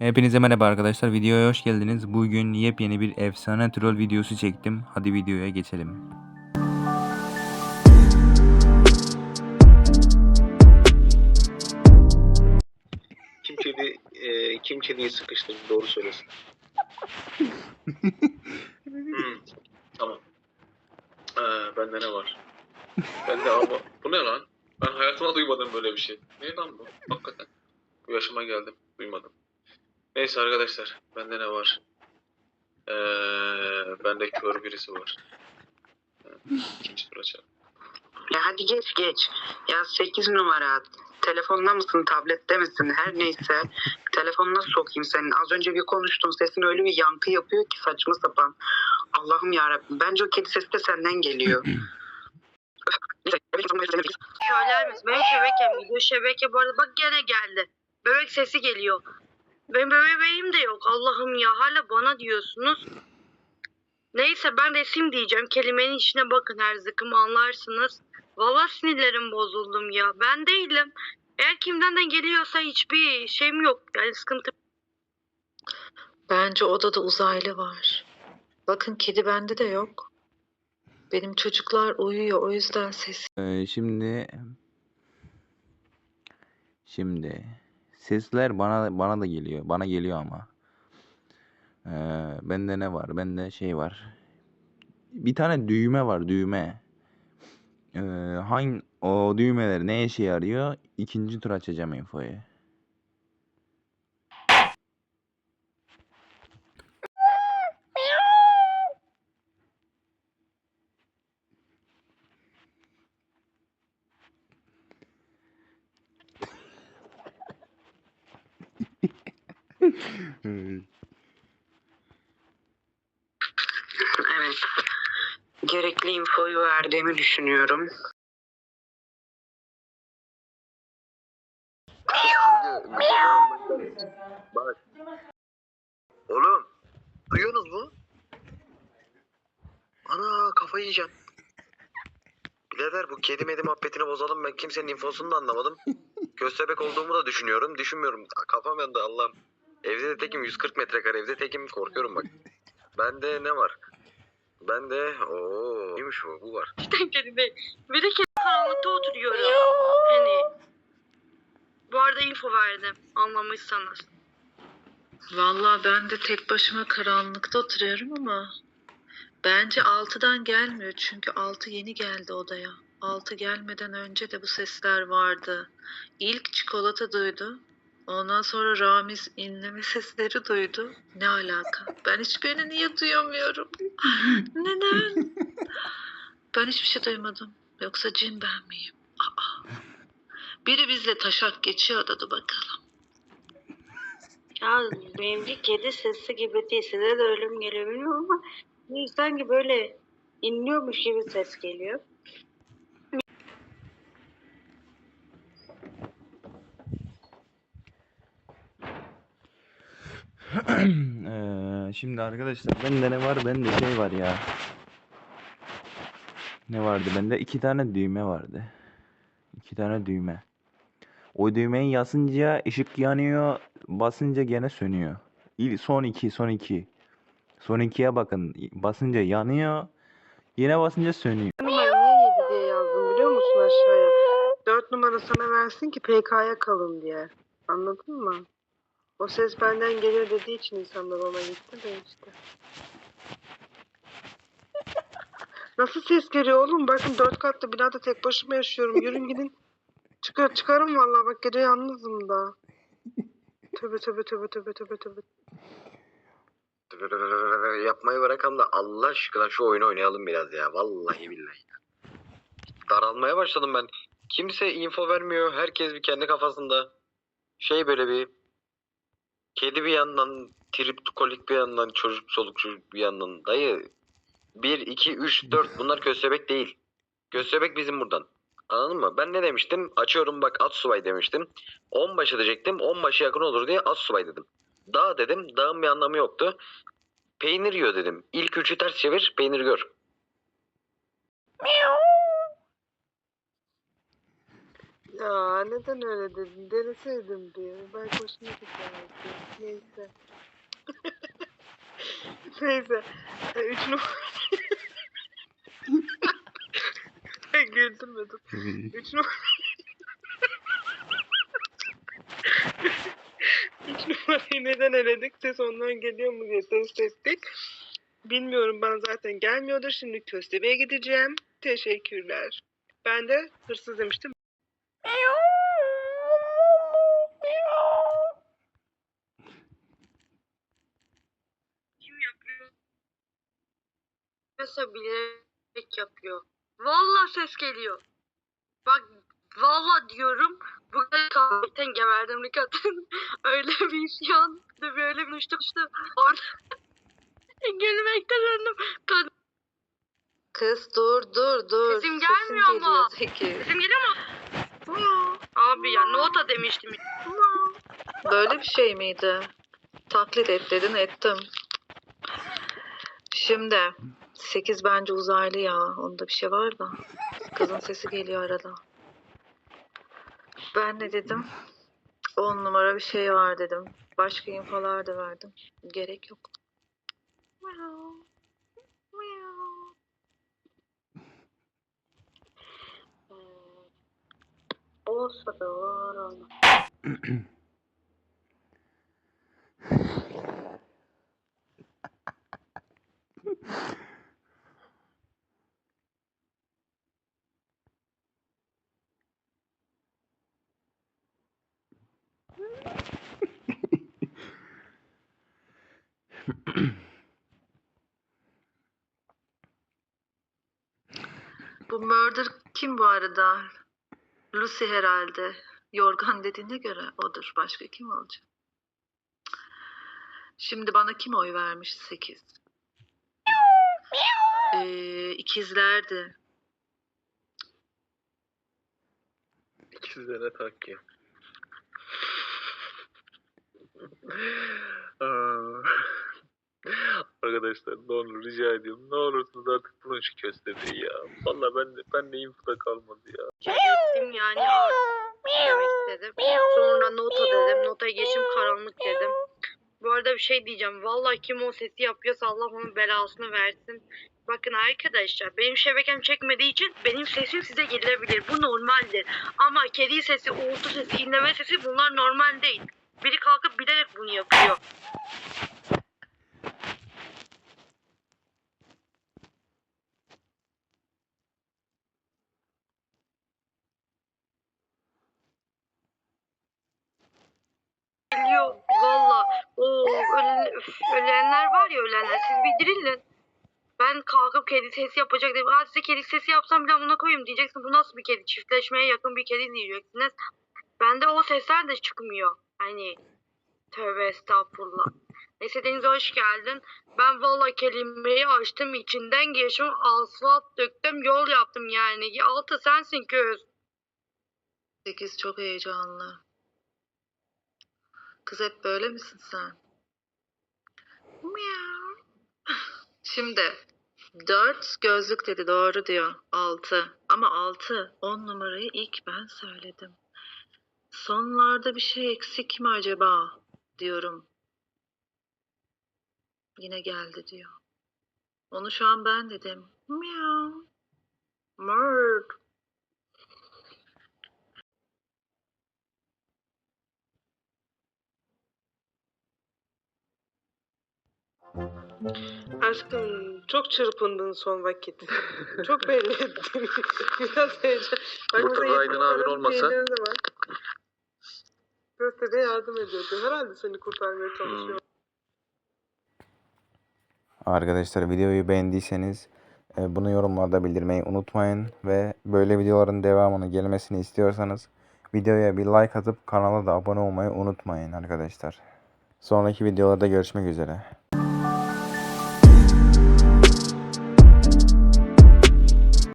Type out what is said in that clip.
Hepinize merhaba arkadaşlar. Videoya hoş geldiniz. Bugün yepyeni bir efsane troll videosu çektim. Hadi videoya geçelim. Kim kedi e, kim kediyi sıkıştırdı doğru söylesin. hmm, tamam. Ee, bende ne var? Bende ama bu ne lan? Ben hayatımda duymadım böyle bir şey. Ne lan bu? Hakikaten. Bu yaşıma geldim. Duymadım. Neyse arkadaşlar. Bende ne var? Ee, bende kör birisi var. İkinci tur açalım. Ya hadi geç geç. Ya 8 numara. Telefonda mısın, tablette misin? Her neyse. Telefonuna sokayım senin. Az önce bir konuştun. Sesin öyle bir yankı yapıyor ki saçma sapan. Allah'ım yarabbim. Bence o kedi sesi de senden geliyor. Söyler misin? Benim şebekem gidiyor. Şebeke bu arada bak gene geldi. Bebek sesi geliyor. Benim bebeğim de yok. Allah'ım ya hala bana diyorsunuz. Neyse ben resim diyeceğim. Kelimenin içine bakın her zıkkım anlarsınız. Valla sinirlerim bozuldum ya. Ben değilim. Eğer kimden de geliyorsa hiçbir şeyim yok. Yani sıkıntı Bence odada uzaylı var. Bakın kedi bende de yok. Benim çocuklar uyuyor o yüzden ses. Ee, şimdi şimdi sesler bana bana da geliyor. Bana geliyor ama. Ee, bende ne var? Bende şey var. Bir tane düğme var, düğme. Ee, hangi o düğmeler ne işe yarıyor? İkinci tur açacağım infoyu. Evet. Gerekli infoyu verdiğimi düşünüyorum. Bak. Oğlum. Duyuyorsunuz mu? Ana kafayı yiyeceğim. Birader bu kedi medi muhabbetini bozalım. Ben kimsenin infosunu da anlamadım. Köstebek olduğumu da düşünüyorum. Düşünmüyorum. Kafam yandı Allah'ım. Evde de tekim 140 metrekare evde tekim korkuyorum bak. Bende ne var? Bende ooo neymiş bu? Bu var. cidden kedi değil. Bir de kedi karanlıkta oturuyorum. Hani. Bu arada info verdim. Anlamışsanız. Vallahi ben de tek başıma karanlıkta oturuyorum ama bence altıdan gelmiyor çünkü altı yeni geldi odaya. Altı gelmeden önce de bu sesler vardı. İlk çikolata duydu. Ondan sonra Ramiz inleme sesleri duydu. Ne alaka? Ben hiçbirini niye duyamıyorum? Neden? Ben hiçbir şey duymadım. Yoksa cin ben miyim? Aa. Biri bizle taşak geçiyor da bakalım. Ya benimki kedi sesi gibi değil. Size de öyle mi geliyor bilmiyorum ama sanki böyle inliyormuş gibi ses geliyor. Eee, şimdi arkadaşlar bende ne var? Bende şey var ya. Ne vardı? Bende iki tane düğme vardı. İki tane düğme. O düğmeyi yasınca ışık yanıyor, basınca gene sönüyor. İl son iki, son iki. Son ikiye bakın. Basınca yanıyor, yine basınca sönüyor. Numara niye 7 diye yazdım biliyor musun aşağıya? 4 numara sana versin ki PK'ya kalın diye. Anladın mı? O ses benden geliyor dediği için insanlar ona gitti de işte. Nasıl ses geliyor oğlum? Bakın dört katlı binada tek başıma yaşıyorum. Yürün gidin. Çıkar, çıkarım vallahi bak gece yalnızım da. Tövbe tövbe tövbe tövbe tövbe tövbe. Yapmayı bırakalım da Allah aşkına şu oyunu oynayalım biraz ya. Vallahi billahi. Daralmaya başladım ben. Kimse info vermiyor. Herkes bir kendi kafasında. Şey böyle bir kedi bir yandan, triptokolik bir yandan, çocuk soluk bir yandan. Dayı 1, 2, 3, 4 bunlar köstebek değil. Köstebek bizim buradan. Anladın mı? Ben ne demiştim? Açıyorum bak at subay demiştim. 10 başı diyecektim. 10 başı yakın olur diye at subay dedim. Dağ dedim. Dağın bir anlamı yoktu. Peynir yiyor dedim. İlk üçü ters çevir, peynir gör. Ya neden öyle dedin? Deneseydim diye. Belki hoşuna giderdi. Neyse. Neyse. E, Üç numara. Güldürmedim. Üç numara. Üç numarayı neden eledik? Ses ondan geliyor mu diye test ettik. Bilmiyorum ben zaten gelmiyordur. Şimdi köstebeğe gideceğim. Teşekkürler. Ben de hırsız demiştim. Kim yapıyor? Mesela bilerek yapıyor. Vallahi ses geliyor. Bak vallahi diyorum. Burada kahvetten geberdim bir kadın. öyle bir isyan. Böyle bir uçtu uçtu. Orada gülmekten öldüm. Kadın Kız dur dur dur. Sesim gelmiyor Sekiz. sesim geliyor mu? Abi ya nota demiştim. Böyle bir şey miydi? Taklit et dedin ettim. Şimdi 8 bence uzaylı ya. Onda bir şey var da. Kızın sesi geliyor arada. Ben ne dedim? 10 numara bir şey var dedim. Başka infolar da verdim. Gerek yok. Miau. Miau. Olsa da olur olmaz. Bu murder kim bu arada? Lucy herhalde. Yorgan dediğine göre odur. Başka kim olacak? Şimdi bana kim oy vermiş? Sekiz. Ee, ikizlerdi. İkizlere tak ya. Aa. Arkadaşlar ne olur rica ediyorum. Ne olursunuz artık bulun şu köstebeği ya. Valla ben de, ben de infoda kalmadı ya. Yani demek istedim. Sonra nota dedim. Notaya geçtim karanlık dedim. Bu arada bir şey diyeceğim. Vallahi kim o sesi yapıyorsa Allah onun belasını versin. Bakın arkadaşlar benim şebekem çekmediği için benim sesim size gelebilir. Bu normaldir. Ama kedi sesi, uğultu sesi, inleme sesi bunlar normal değil. Biri kalkıp bilerek bunu yapıyor. Geliyor valla. Ölen, ölenler var ya ölenler. Siz bir dirilin. Ben kalkıp kedi sesi yapacak dedim. Ha size kedi sesi yapsam bile buna koyayım diyeceksin. Bu nasıl bir kedi? Çiftleşmeye yakın bir kedi diyeceksiniz. Bende o sesler de çıkmıyor. Hani tövbe estağfurullah. Neyse Deniz hoş geldin. Ben valla kelimeyi açtım içinden geçtim. Asfalt döktüm yol yaptım yani. Altı sensin köz. Sekiz çok heyecanlı. Kız hep böyle misin sen? Miau. Şimdi dört gözlük dedi doğru diyor. Altı. Ama altı on numarayı ilk ben söyledim. Sonlarda bir şey eksik mi acaba diyorum. Yine geldi diyor. Onu şu an ben dedim. Miau. Murd. Aşkım çok çırpındın son vakit. çok belli ettin. Biraz heyecan. Bak Burada Aydın abin olmasa-. Köstebe yardım ediyordu. Herhalde seni kurtarmaya çalışıyor. Arkadaşlar videoyu beğendiyseniz e, bunu yorumlarda bildirmeyi unutmayın ve böyle videoların devamını gelmesini istiyorsanız videoya bir like atıp kanala da abone olmayı unutmayın arkadaşlar. Sonraki videolarda görüşmek üzere.